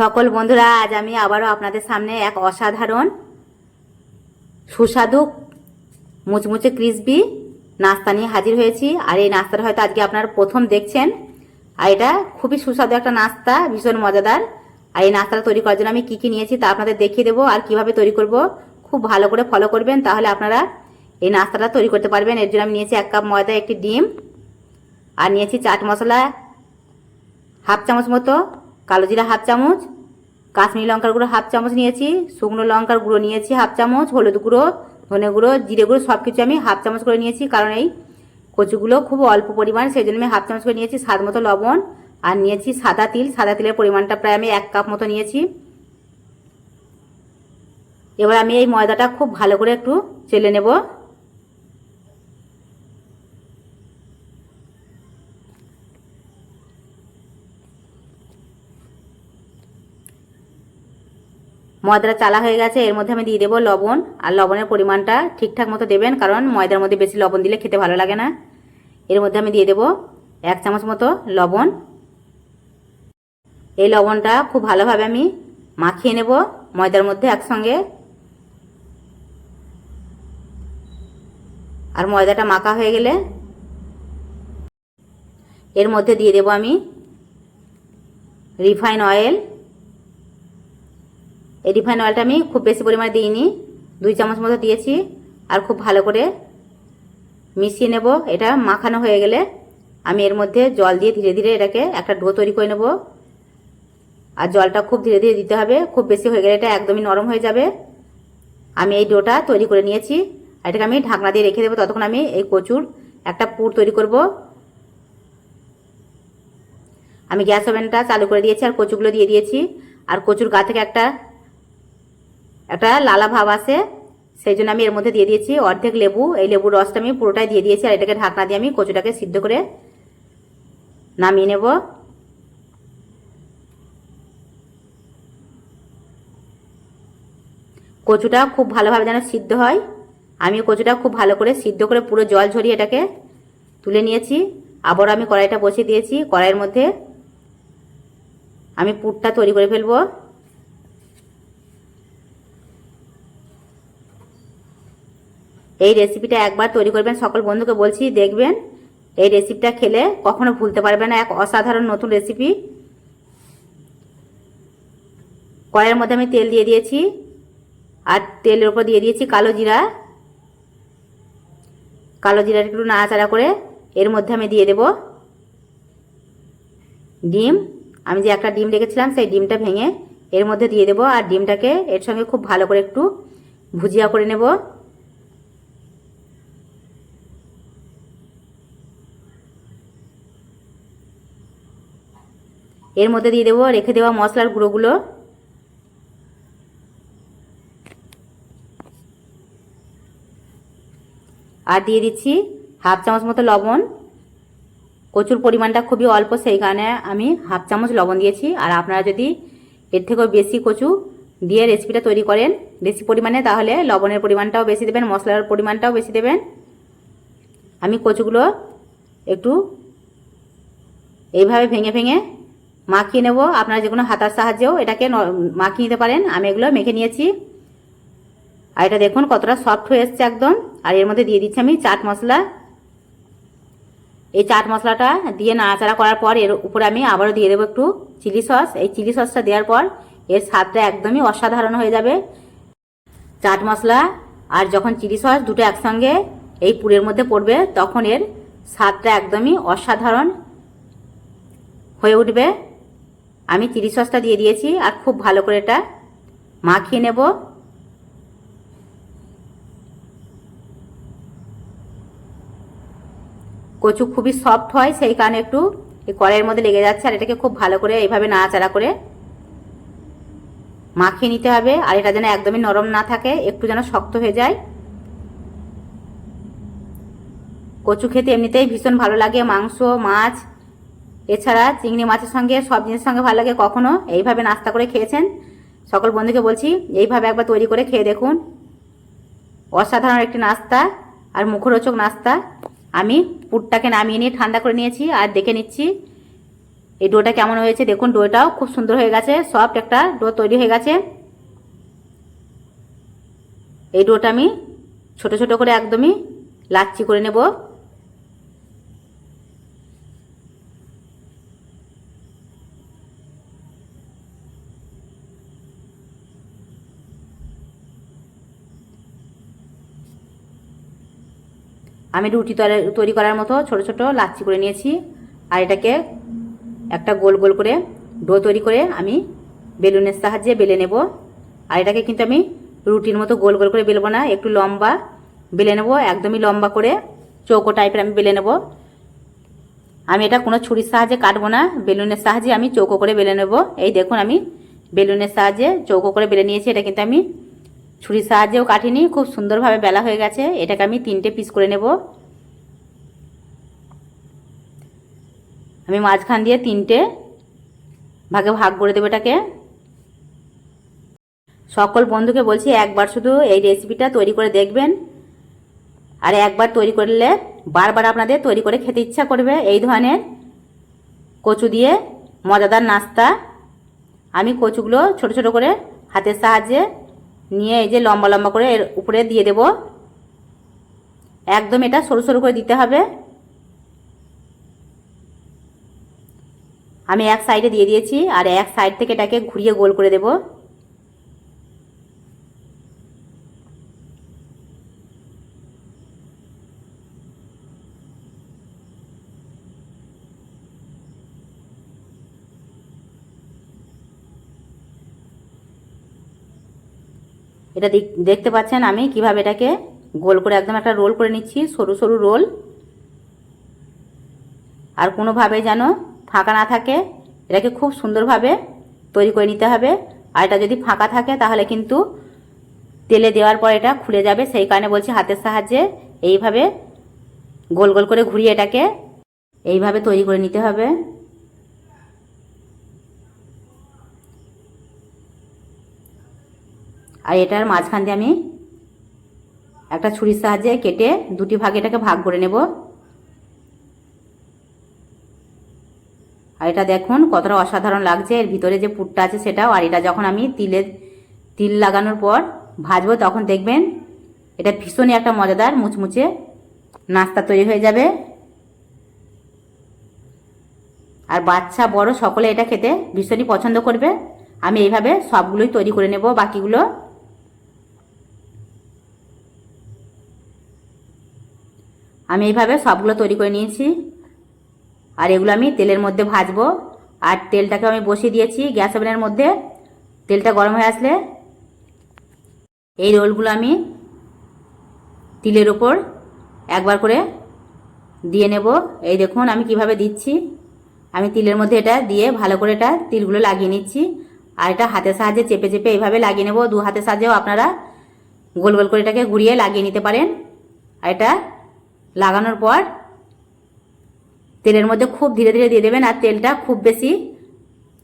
সকল বন্ধুরা, আজ আমি আবারও আপনাদের সামনে এক অসাধারণ, সুস্বাদু, মুচমুচে ক্রিসবি নাস্তা নিয়ে হাজির হয়েছি। আর এই নাস্তাটা হয়তো আজকে আপনারা প্রথম দেখছেন। আর এটা খুবই সুস্বাদু একটা নাস্তা, ভীষণ মজাদার। আর এই নাস্তাটা তৈরি করার জন্য আমি কী কী নিয়েছি তা আপনাদের দেখিয়ে দেবো আর কীভাবে তৈরি করব। খুব ভালো করে ফলো করবেন, তাহলে আপনারা এই নাস্তাটা তৈরি করতে পারবেন। এর জন্য আমি নিয়েছি এক কাপ ময়দা, একটি ডিম। আর নিয়েছি চাট মশলা, হাফ চামচ মতো কালো জিরা হাফ চামচ, কাশ্মীরি লঙ্কার গুঁড়ো হাফ চামচ নিয়েছি, শুকনো লঙ্কার গুঁড়ো নিয়েছি হাফ চামচ, হলুদ গুঁড়ো, ধনে গুঁড়ো, জিরে গুঁড়ো সব কিছু আমি হাফ চামচ করে নিয়েছি। কারণ এই কচুগুলো খুব অল্প পরিমাণ সেই জন্য আমি হাফ চামচ করে নিয়েছি স্বাদ মতো লবণ। আর নিয়েছি সাদা তিল, সাদা তিলের পরিমাণটা প্রায় আমি এক কাপ মতো নিয়েছি। এবার আমি এই ময়দাটা খুব ভালো করে একটু চেলে নেব। ময়দাটা চালা হয়ে গেছে, এর মধ্যে আমি দিয়ে দেবো লবণ, আর লবণের পরিমাণটা ঠিকঠাক মতো দেবেন, কারণ ময়দার মধ্যে বেশি লবণ দিলে খেতে ভালো লাগে না। এর মধ্যে আমি দিয়ে দেবো এক চামচ মতো লবণ। এই লবণটা খুব ভালোভাবে আমি মাখিয়ে নেব ময়দার মধ্যে একসঙ্গে। আর ময়দাটা মাখা হয়ে গেলে এর মধ্যে দিয়ে দেব আমি রিফাইন অয়েল। এই রিফাইন অয়েলটা আমি খুব বেশি পরিমাণে দিইনি। দুই চামচ মতো দিয়েছি আর খুব ভালো করে মিশিয়ে নেব। এটা মাখানো হয়ে গেলে আমি এর মধ্যে জল দিয়ে ধীরে ধীরে এটাকে একটা ডো তৈরি করে নেব। আর জলটা খুব ধীরে ধীরে দিতে হবে। খুব বেশি হয়ে গেলে এটা একদমই নরম হয়ে যাবে। আমি এই ডোটা তৈরি করে নিয়েছি। আর এটাকে আমি ঢাকনা দিয়ে রেখে দেবো। ততক্ষণ আমি এই কচুর একটা পুর তৈরি করব। আমি গ্যাস ওভেনটা চালু করে দিয়েছি আর কচুগুলো দিয়ে দিয়েছি। আর কচুর গা থেকে একটা একটা লালা ভাব আসে সেই জন্য আমি এর মধ্যে দিয়ে দিয়েছি অর্ধেক লেবু। এই লেবুর রসটা আমি পুরোটাই দিয়ে দিয়েছি আর এটাকে ঢাকনা দিয়ে আমি কচুটাকে সিদ্ধ করে নামিয়ে নেব। কচুটা খুব ভালোভাবে যেন সিদ্ধ হয়। আমি কচুটা খুব ভালো করে সিদ্ধ করে পুরো জল ঝরিয়ে এটাকে তুলে নিয়েছি। আবার আমি কড়াইটা বসিয়ে দিয়েছি, কড়াইয়ের মধ্যে আমি পুরটা তৈরি করে ফেলব। এই রেসিপিটা একবার তৈরি করবেন। সকল বন্ধুকে বলছি, দেখবেন এই রেসিপিটা খেলে কখনো ভুলতে পারবে না। এক অসাধারণ নতুন রেসিপি কড়াইয়ের মধ্যে আমি তেল দিয়ে দিয়েছি। আর তেলের ওপর দিয়ে দিয়েছি কালো জিরা। কালো জিরা একটু নাড়াচাড়া করে এর মধ্যে আমি দিয়ে দেব ডিম। আমি যে একটা ডিম রেখেছিলাম, সেই ডিমটা ভেঙে এর মধ্যে দিয়ে দেব। আর ডিমটাকে এর সঙ্গে খুব ভালো করে একটু ভুজিয়া করে নেব। এর মধ্যে দিয়ে দেবো, রেখে দেওয়া মশলার গুঁড়োগুলো। আর দিয়ে দিচ্ছি হাফ চামচ মতো লবণ। কচুর পরিমাণটা খুবই অল্প, সেই কারণে আমি হাফ চামচ লবণ দিয়েছি। আর আপনারা যদি এর থেকেও বেশি কচু দিয়ে রেসিপিটা তৈরি করেন বেশি পরিমাণে, তাহলে লবণের পরিমাণটাও বেশি দেবেন, মশলার পরিমাণটাও বেশি দেবেন। আমি কচুগুলো একটু এইভাবে ভেঙে ভেঙে মাখিয়ে নেব। আপনারা যে কোনো হাতার সাহায্যেও এটাকে মাখিয়ে নিতে পারেন। আমি এগুলো মেখে নিয়েছি। আর এটা দেখুন কতটা সফট হয়ে এসছে একদম। আর এর মধ্যে দিয়ে দিচ্ছি আমি চাট মশলা। এই চাট মশলাটা দিয়ে নাড়াচাড়া করার পর এর উপরে আমি আবারও দিয়ে দেবো একটু চিলি সস। এই চিলি সসটা দেওয়ার পর এর স্বাদটা একদমই অসাধারণ হয়ে যাবে। চাট মশলা আর যখন চিলি সস দুটো একসঙ্গে এই পুরের মধ্যে পড়বে, তখন এর স্বাদটা একদমই অসাধারণ হয়ে উঠবে। আমি চিলি সসটা দিয়ে দিয়েছি আর খুব ভালো করে এটা মাখিয়ে নেব। কচু খুবই সফট হয়, সেই কারণে একটু কড়াইয়ের মধ্যে লেগে যাচ্ছে আর এটাকে খুব ভালো করে এইভাবে নাড়াচাড়া করে মাখিয়ে নিতে হবে আর এটা যেন একদমই নরম না থাকে, একটু যেন শক্ত হয়ে যায়। কচু খেতে এমনিতেই ভীষণ ভালো লাগে, মাংস, মাছ এছাড়া চিংড়ি মাছের সঙ্গে সব জিনিসের সঙ্গে ভালো লাগে কখনো? এইভাবে নাস্তা করে খেয়েছেন? সকল বন্ধুকে বলছি, এইভাবে একবার তৈরি করে খেয়ে দেখুন। অসাধারণ একটি নাস্তা আর মুখরোচক নাস্তা। আমি পুরটাকে নামিয়ে নিয়ে ঠান্ডা করে নিয়েছি আর দেখে নিচ্ছি। এই ডোটা কেমন হয়েছে দেখুন, ডোটাও খুব সুন্দর হয়ে গেছে, সফট একটা ডো তৈরি হয়ে গেছে। এই ডোটা আমি ছোট ছোট করে একদমই লাচ্ছি করে নেব। আমি রুটি তৈরি- করার মতো ছোট ছোট লাচ্ছি করে নিয়েছি। আর এটাকে একটা গোল গোল করে ডো তৈরি করে আমি বেলুনের সাহায্যে বেলে নেব। আর এটাকে কিন্তু আমি রুটির মতো গোল গোল করে বেলবো না, একটু লম্বা বেলে নেব, একদমই লম্বা করে চৌকো টাইপের আমি বেলে নেব। আমি এটা কোনো ছুরির সাহায্যে কাটবো না, বেলুনের সাহায্যে আমি চৌকো করে বেলে নেব। এই দেখুন আমি বেলুনের সাহায্যে চৌকো করে বেলে নিয়েছি, এটা কিন্তু আমি ছুরির সাহায্যেও কাটিনি, খুব সুন্দরভাবে বেলা হয়ে গেছে, এটাকে আমি তিনটে পিস করে নেব। আমি মাঝখান দিয়ে তিনটে ভাগে ভাগ করে দেবো এটাকে। সকল বন্ধুকে বলছি, একবার শুধু এই রেসিপিটা তৈরি করে দেখবেন। আর একবার তৈরি করলে বারবার আপনাদের তৈরি করে খেতে ইচ্ছা করবে এই ধরনের কচু দিয়ে মজাদার নাস্তা। আমি কচুগুলো ছোট ছোট করে হাতের সাহায্যে নিয়ে এই যে লম্বা লম্বা করে এর উপরে দিয়ে দেব। একদম এটা সরু সরু করে দিতে হবে। আমি এক সাইডে দিয়ে দিয়েছি আর এক সাইড থেকে এটাকে ঘুরিয়ে গোল করে দেব। এটা দেখ- দেখতে পাচ্ছেন আমি কীভাবে এটাকে গোল করে একদম একটা রোল করে নিচ্ছি, সরু সরু রোল। আর কোনোভাবে যেন ফাঁকা না থাকে, এটাকে খুব সুন্দরভাবে তৈরি করে নিতে হবে। আর এটা যদি ফাঁকা থাকে তাহলে কিন্তু তেলে দেওয়ার পর এটা খুলে যাবে। সেই কারণে বলছি হাতের সাহায্যে এইভাবে গোল গোল করে ঘুরিয়ে এটাকে এইভাবে তৈরি করে নিতে হবে। আর এটার মাঝখান দিয়ে আমি একটা ছুরির সাহায্যে কেটে দুটি ভাগে এটাকে ভাগ করে নেব। আর এটা দেখুন কতটা অসাধারণ লাগছে। এর ভিতরে যে পুরটা আছে সেটাও। আর এটা যখন আমি তিলের তিল লাগানোর পর ভাজবো তখন দেখবেন এটা ভীষণই একটা মজাদার মুচমুচে নাস্তা তৈরি হয়ে যাবে। আর বাচ্চা, বড় সকলে এটা খেতে ভীষণই পছন্দ করবে। আমি এইভাবে সবগুলোই তৈরি করে নেব। বাকিগুলো আমি এইভাবে সবগুলো তৈরি করে নিয়েছি। আর এগুলো আমি তেলের মধ্যে ভাজবো। আর তেলটাকে আমি বসিয়ে দিয়েছি গ্যাস ওভেনের মধ্যে। তেলটা গরম হয়ে আসলে এই রোলগুলো আমি তিলের ওপর একবার করে দিয়ে নেব। এই দেখুন আমি কীভাবে দিচ্ছি। আমি তিলের মধ্যে এটা দিয়ে ভালো করে এটা তিলগুলো লাগিয়ে নিচ্ছি। আর এটা হাতের সাহায্যে চেপে চেপে এইভাবে লাগিয়ে নেব। দু হাতের সাহায্যেও আপনারা গোল গোল করে এটাকে ঘুরিয়ে লাগিয়ে নিতে পারেন। আর এটা লাগানোর পর তেলের মধ্যে খুব ধীরে ধীরে দিয়ে দেবেন আর তেলটা খুব বেশি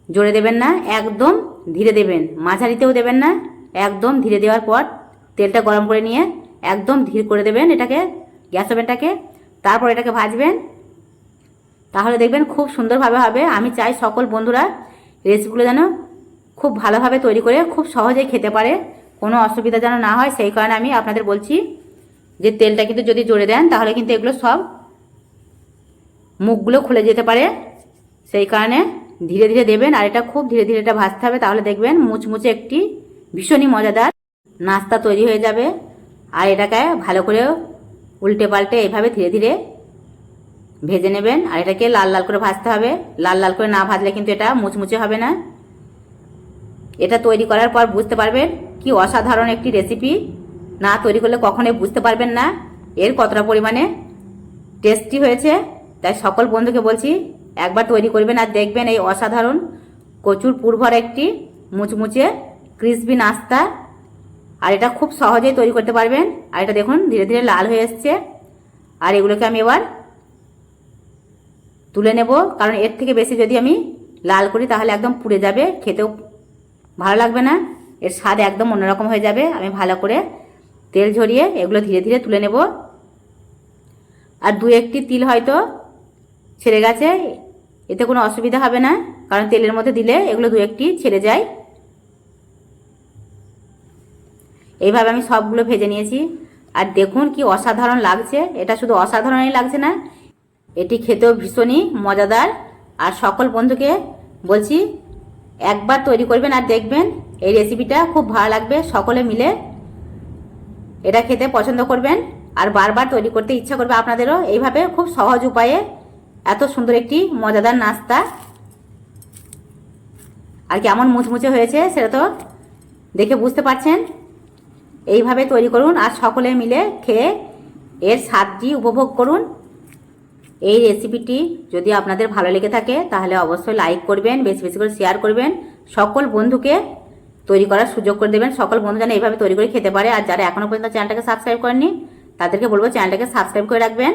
জোরে দেবেন না, একদম ধীরে দেবেন। মাঝারিতেও দেবেন না, একদম ধীরে দেওয়ার পর তেলটা গরম করে নিয়ে একদম ধীর করে দেবেন এটাকে, গ্যাস ওভেনটাকে। তারপর এটাকে ভাজবেন। তাহলে দেখবেন খুব সুন্দরভাবে হবে। আমি চাই সকল বন্ধুরা রেসিপিগুলো যেন খুব ভালোভাবে তৈরি করে খুব সহজেই খেতে পারে। কোনো অসুবিধা যেন না হয়, সেই কারণে আমি আপনাদের বলছি যে তেলটা কিন্তু যদি জোরে দেন, তাহলে কিন্তু এগুলো সব মুখগুলো খুলে যেতে পারে। সেই কারণে ধীরে ধীরে দেবেন, আর এটা খুব ধীরে ধীরে এটা ভাজতে হবে। তাহলে দেখবেন মুচমুচে একটি ভীষণই মজাদার নাস্তা তৈরি হয়ে যাবে। আর এটাকে ভালো করে উল্টে পাল্টে এভাবে ধীরে ধীরে ভেজে নেবেন। আর এটাকে লাল লাল করে ভাজতে হবে। লাল লাল করে না ভাজলে কিন্তু এটা মুচমুচে হবে না। এটা তৈরি করার পর বুঝতে পারবেন কি অসাধারণ একটি রেসিপি না তৈরি করলে কখনোই বুঝতে পারবেন না। এর কতটা পরিমাণে টেস্টি হয়েছে, তাই সকল বন্ধুকে বলছি, একবার তৈরি করবেন আর দেখবেন এই অসাধারণ কচুর পুরভর একটি মুচমুচে ক্রিসপি নাস্তা। আর এটা খুব সহজেই তৈরি করতে পারবেন। আর এটা দেখুন, ধীরে ধীরে লাল হয়ে এসছে। আর এগুলোকে আমি এবার তুলে নেব, কারণ এর থেকে বেশি যদি আমি লাল করি, তাহলে একদম পুড়ে যাবে। খেতেও ভালো লাগবে না। এর স্বাদ একদম অন্যরকম হয়ে যাবে। আমি ভালো করে তেল ঝরিয়ে এগুলো ধীরে ধীরে তুলে নেব। আর দু একটি তিল হয়তো ছেড়ে গেছে, এতে কোনো অসুবিধা হবে না, কারণ তেলের মধ্যে দিলে এগুলো দু একটি ছেড়ে যায়। এইভাবে আমি সবগুলো ভেজে নিয়েছি। আর দেখুন কি অসাধারণ লাগছে, এটা শুধু অসাধারণই লাগছে না, এটি খেতেও ভীষণই মজাদার। আর সকল বন্ধুকে বলছি, একবার তৈরি করবেন আর দেখবেন এই রেসিপিটা খুব ভালো লাগবে, সকলে মিলে এটা খেতে পছন্দ করবেন আর বারবার তৈরি করতে ইচ্ছা করবে আপনাদেরও। এইভাবে খুব সহজ উপায়ে এত সুন্দর একটি মজাদার নাস্তা। আর কেমন মুচমুচে হয়েছে সেটা তো দেখে বুঝতে পারছেন। এইভাবে তৈরি করুন আর সকলে মিলে খেয়ে এর স্বাদটি উপভোগ করুন। এই রেসিপিটি যদি আপনাদের ভালো লেগে থাকে তাহলে অবশ্যই লাইক করবেন, বেশি বেশি করে শেয়ার করবেন। সকল বন্ধুকে তৈরি করার সুযোগ করে দেবেন। সকল বন্ধু যেন এইভাবে তৈরি করে খেতে পারে। আর যারা এখনও পর্যন্ত চ্যানেলটাকে সাবস্ক্রাইব করেননি, তাদেরকে বলব চ্যানেলটাকে সাবস্ক্রাইব করে রাখবেন।